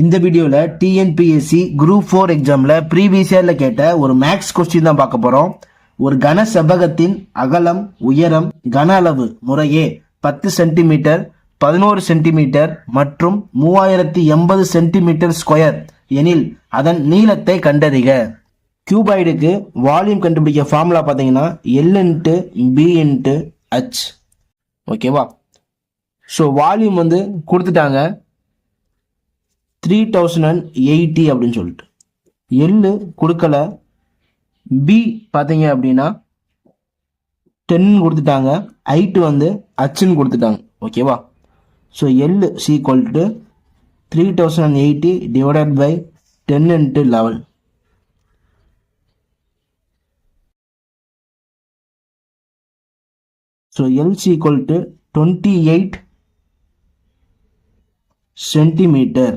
இந்த வீடியோவில் TNPSC group four எக்ஸாமில் ப்ரீவியஸ் இயரில் கேட்ட ஒரு மேக்ஸ் கொஸ்டின் தான் பார்க்க போகிறோம் ஒரு கன செவ்வகத்தின் அகலம் உயரம் கன அளவு முறையே பத்து சென்டிமீட்டர் பதினோரு சென்டிமீட்டர் மற்றும் மூவாயிரத்தி எண்பது சென்டிமீட்டர் ஸ்கொயர் எனில் அதன் நீளத்தை கண்டறிக. கியூபாய்டுக்கு வால்யூம் கண்டுபிடிக்க ஃபார்முலா பார்த்தீங்கன்னா L into B into H ஓகேவா ஸோ வால்யூம் வந்து கொடுத்துட்டாங்க. த்ரீ தௌசண்ட் அண்ட் எயிட்டி அப்படின்னு சொல்லிட்டு. எள்ளு கொடுக்கல. பி பார்த்தீங்க அப்படின்னா டென் கொடுத்துட்டாங்க. ஐட்டு வந்து அச்சுன்னு கொடுத்துட்டாங்க. ஓகேவா so L C கொல்ட்டு three thousand and eighty divided by ten into level so L C to twenty eight centimetre